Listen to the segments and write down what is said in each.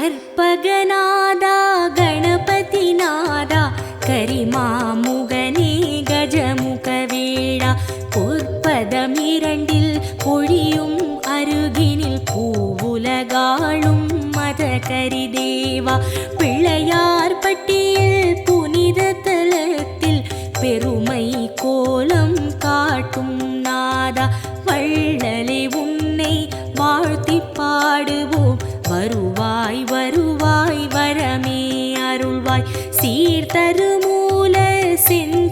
கற்பகநாதா கணபதிநாதா கரிமாமுகனே கஜமுகவேடா பொற்பதமிரண்டில் பொழியும் அருகினில் பூவுலகாளும் மத கரிதேவா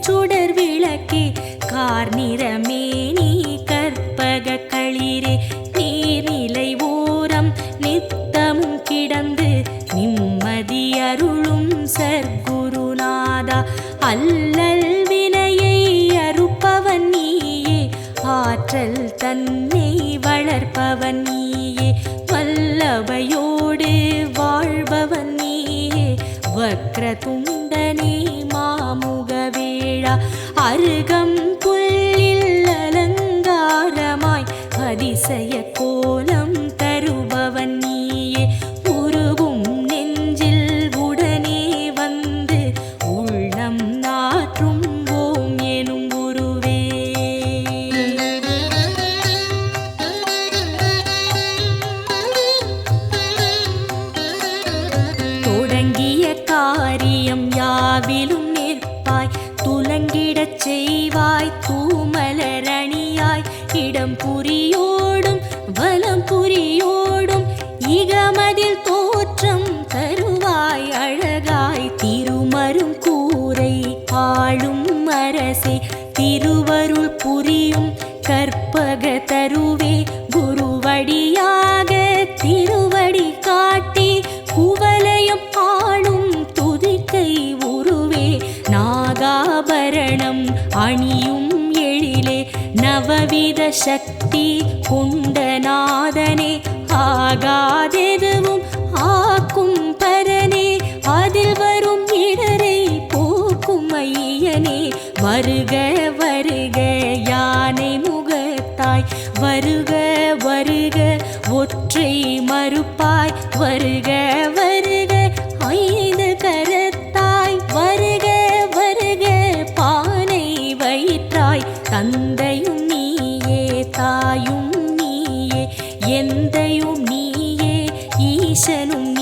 சுடர் விளக்கே கார் நிறமே நீ கற்பக களிரே. நீர்நிலை ஓரம் நித்தமும் கிடந்து நிம்மதி அருளும் சர்க்குருநாதா. அல்லல் வினையை அறுப்பவன் நீயே ஆற்றல் தன்னை வளர்ப்பவன் நீயே. வல்லவையோடு வாழ்பவன் நீயே வக்ரதுண்டனே அருகம் புல்லில் அலங்காரமாய் அதிசய அரசே திருவருள் புரியும் கற்பக தருவே குருவடியாக திருவடி காட்டி குவலயம் ஆளும் துதிக்கை உருவே நாகாபரணம் அணியும் எழிலே நவவித சக்தி கொண்ட நாதனே ஆகாதெதுவும் ஆக்கும் வருக வருக யானை முகத்தாய். வருக வருக ஒற்றை மறுப்பாய். வருக வருக ஐந்து கரத்தாய். வருக வருக பானை வயிற்றாய். தந்தையும் நீயே தாயும் நீயே எந்தையும் நீயே ஈசனும்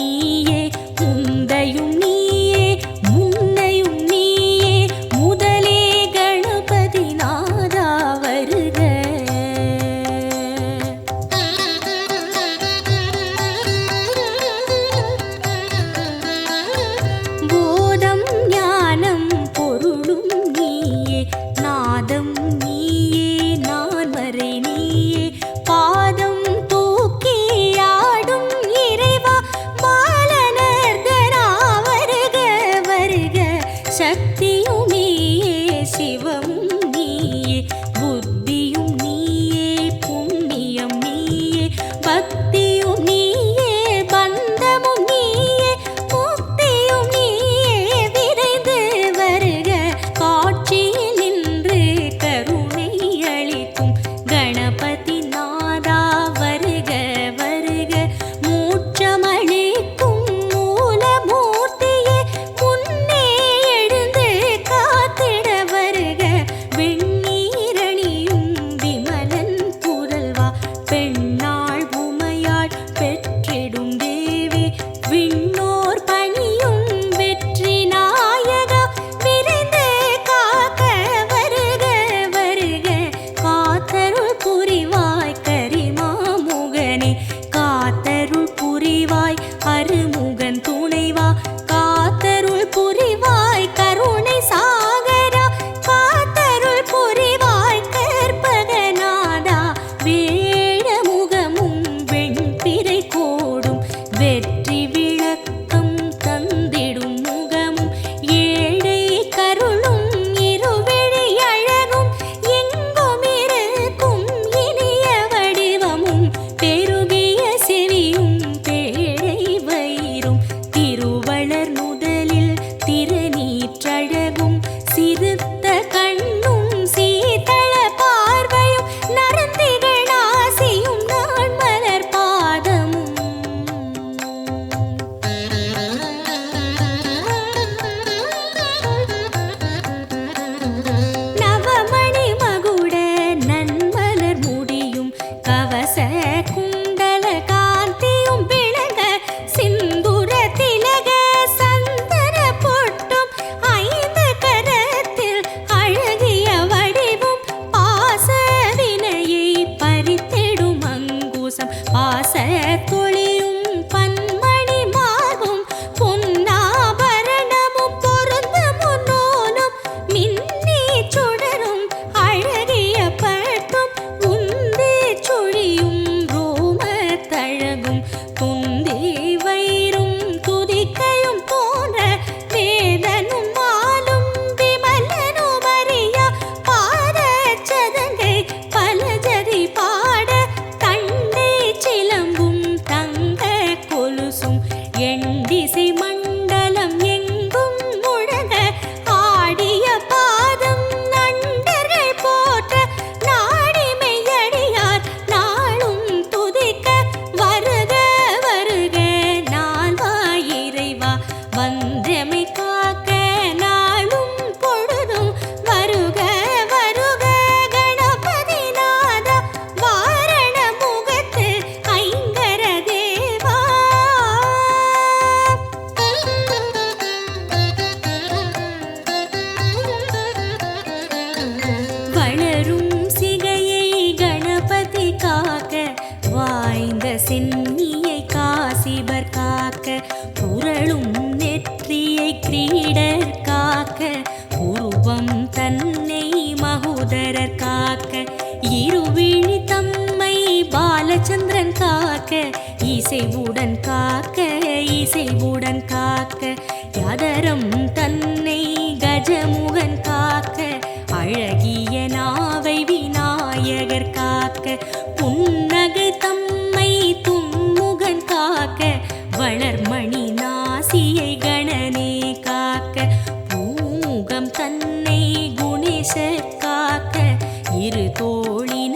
திருத்தோழின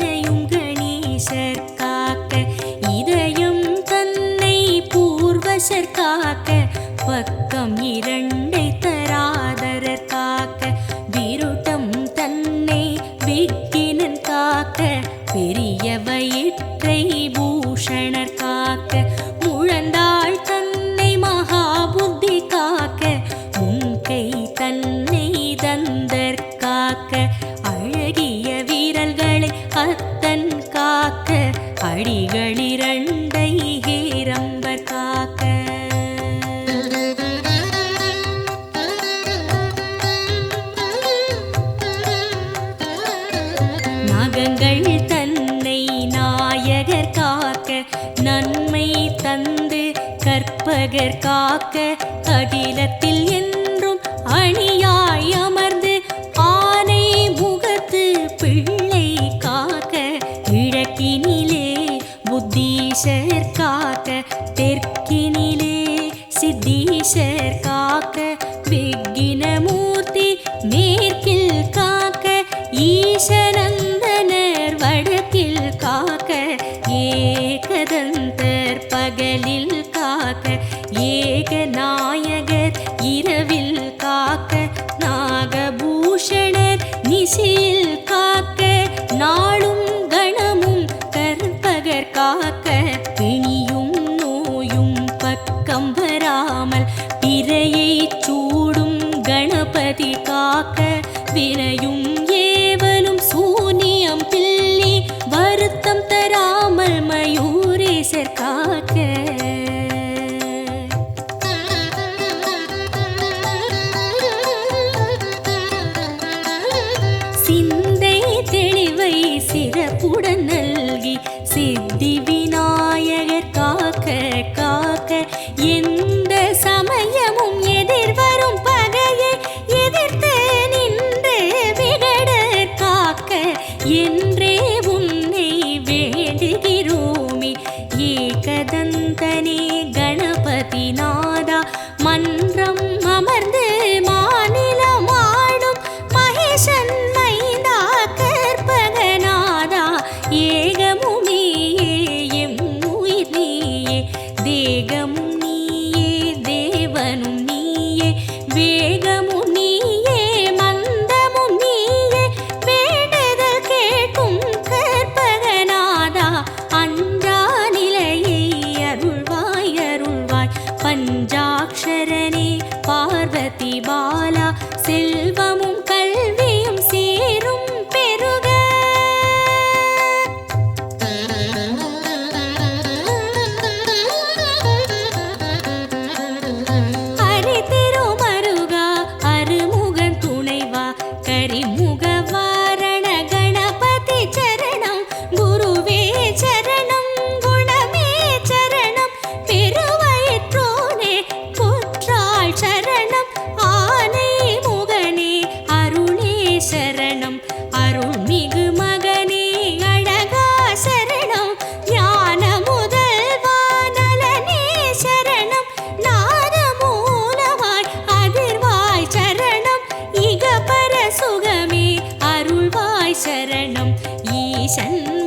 う。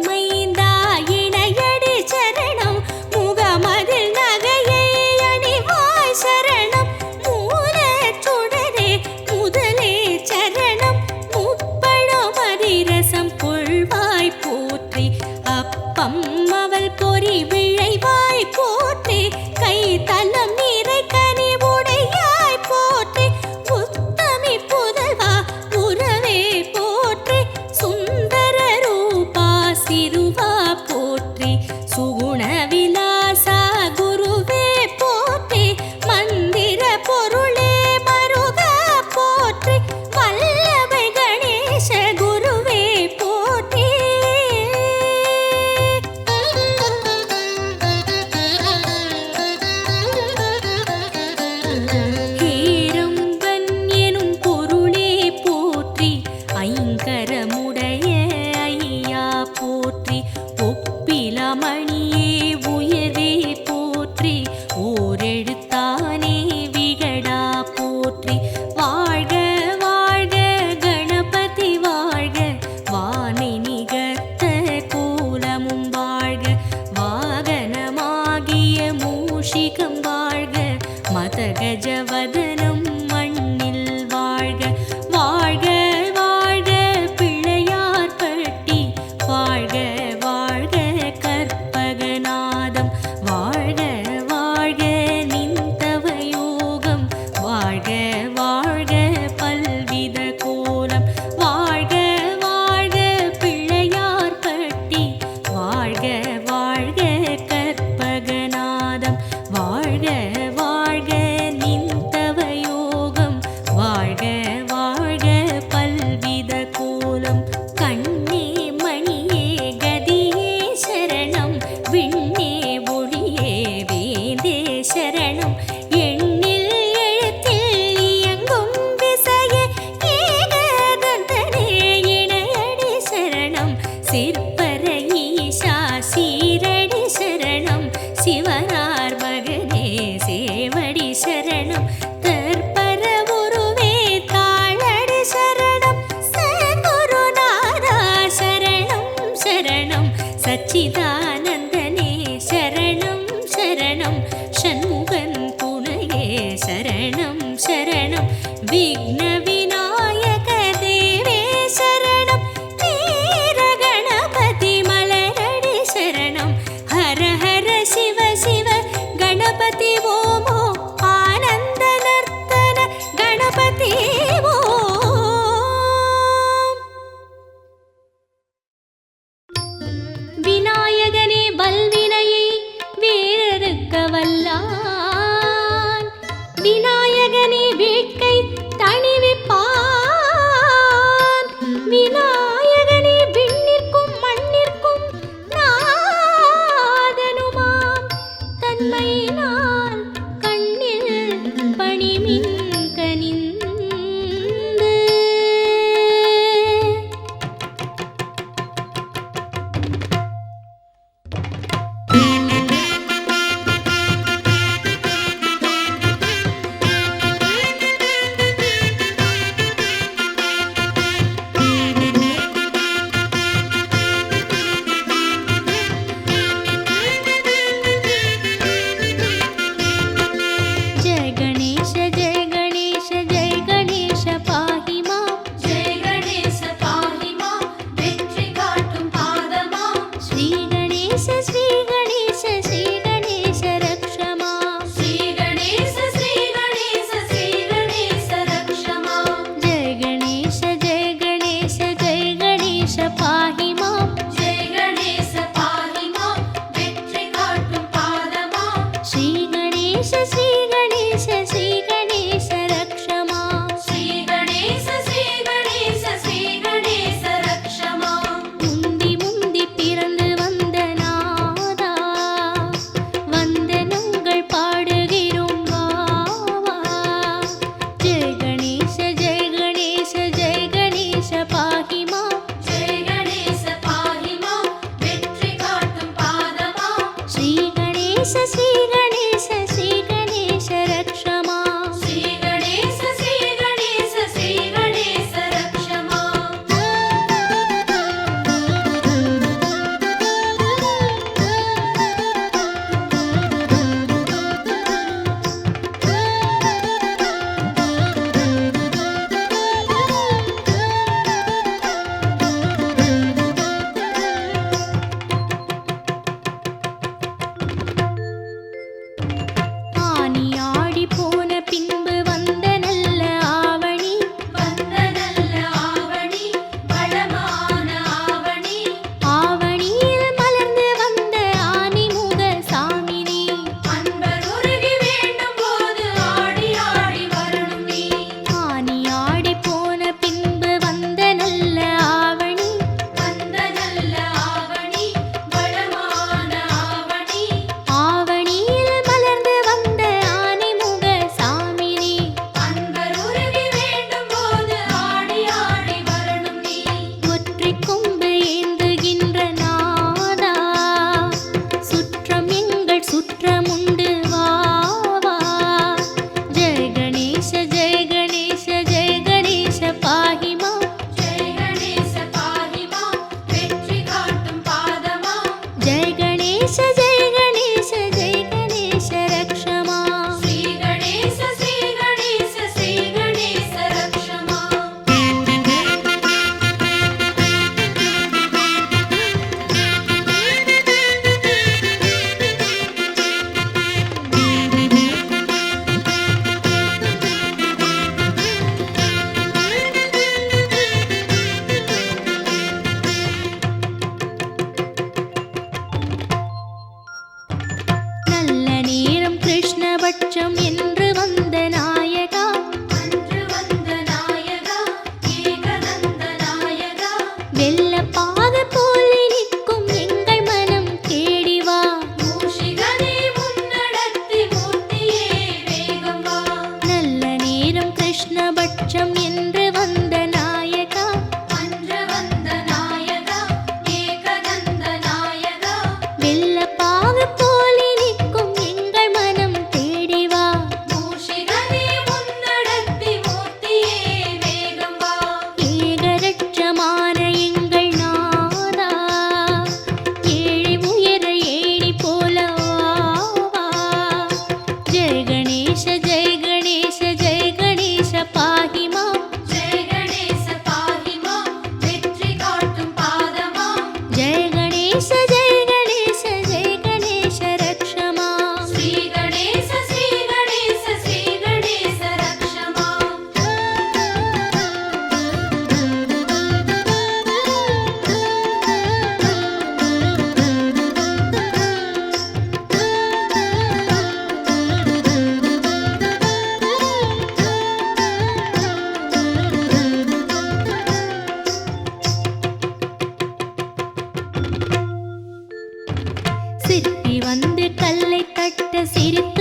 சிரித்த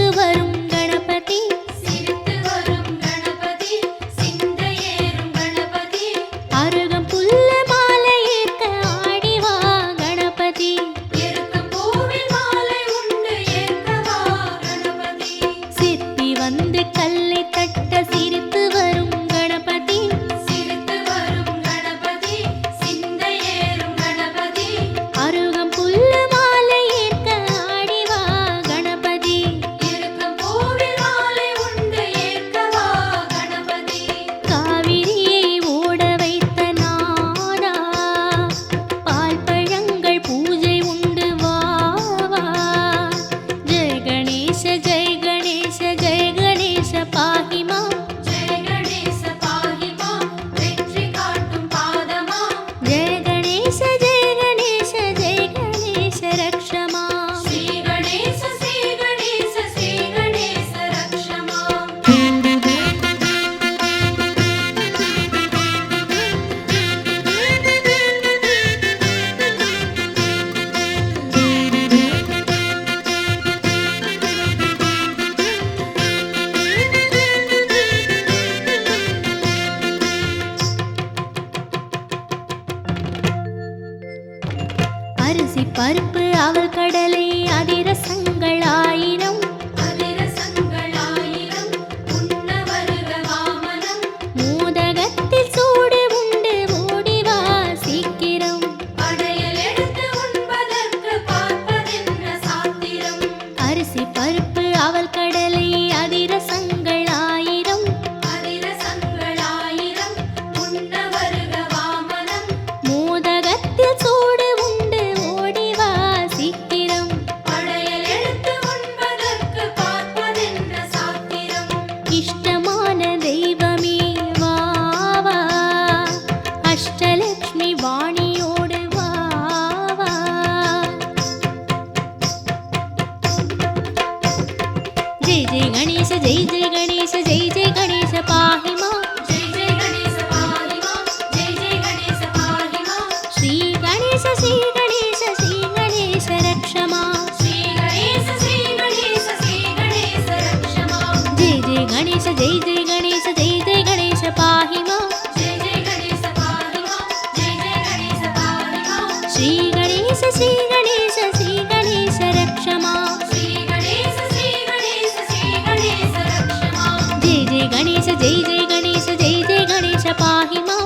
ஜெய் ஜெய் கணேச ஜெய் ஜெய் கணேச பாஹிமா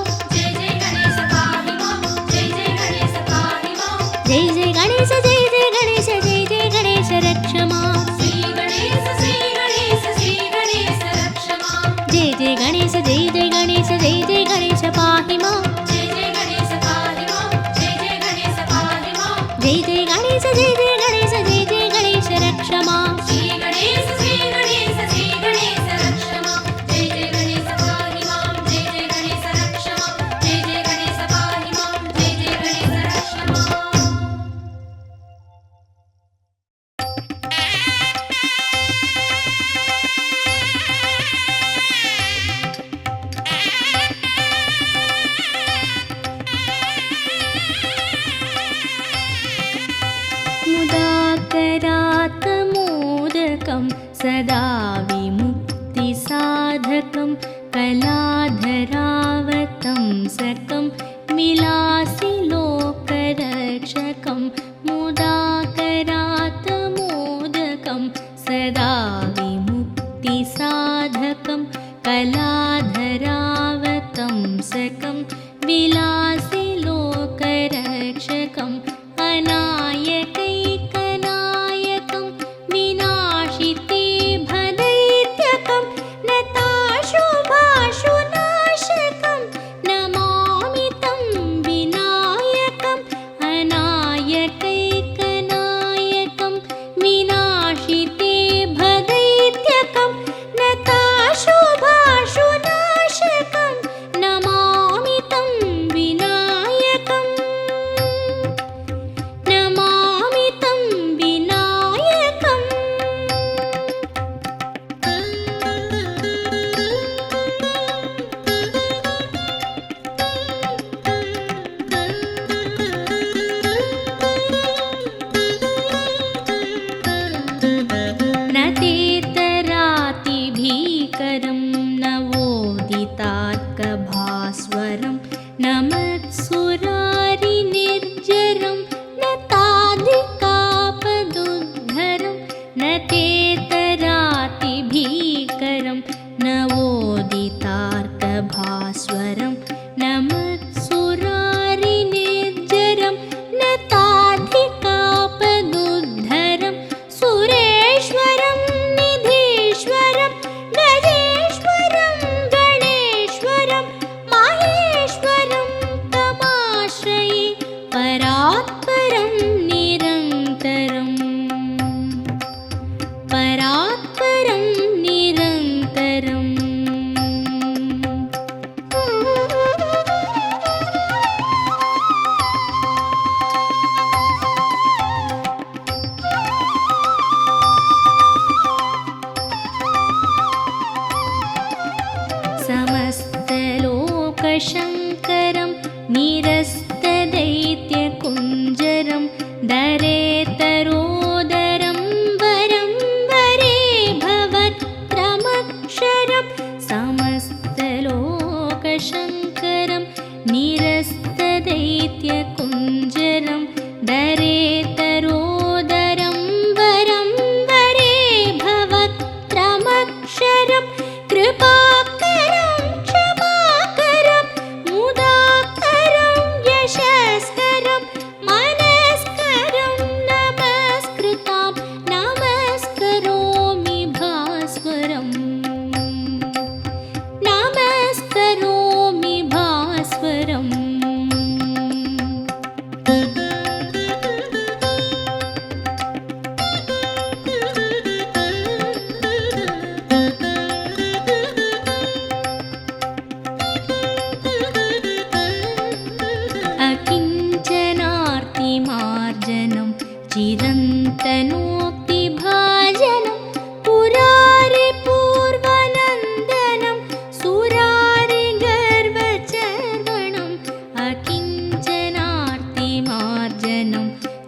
रातमोदकं सदा विमुक्तिसाधकं कलाधरावतं सकं मिलासि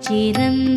几人？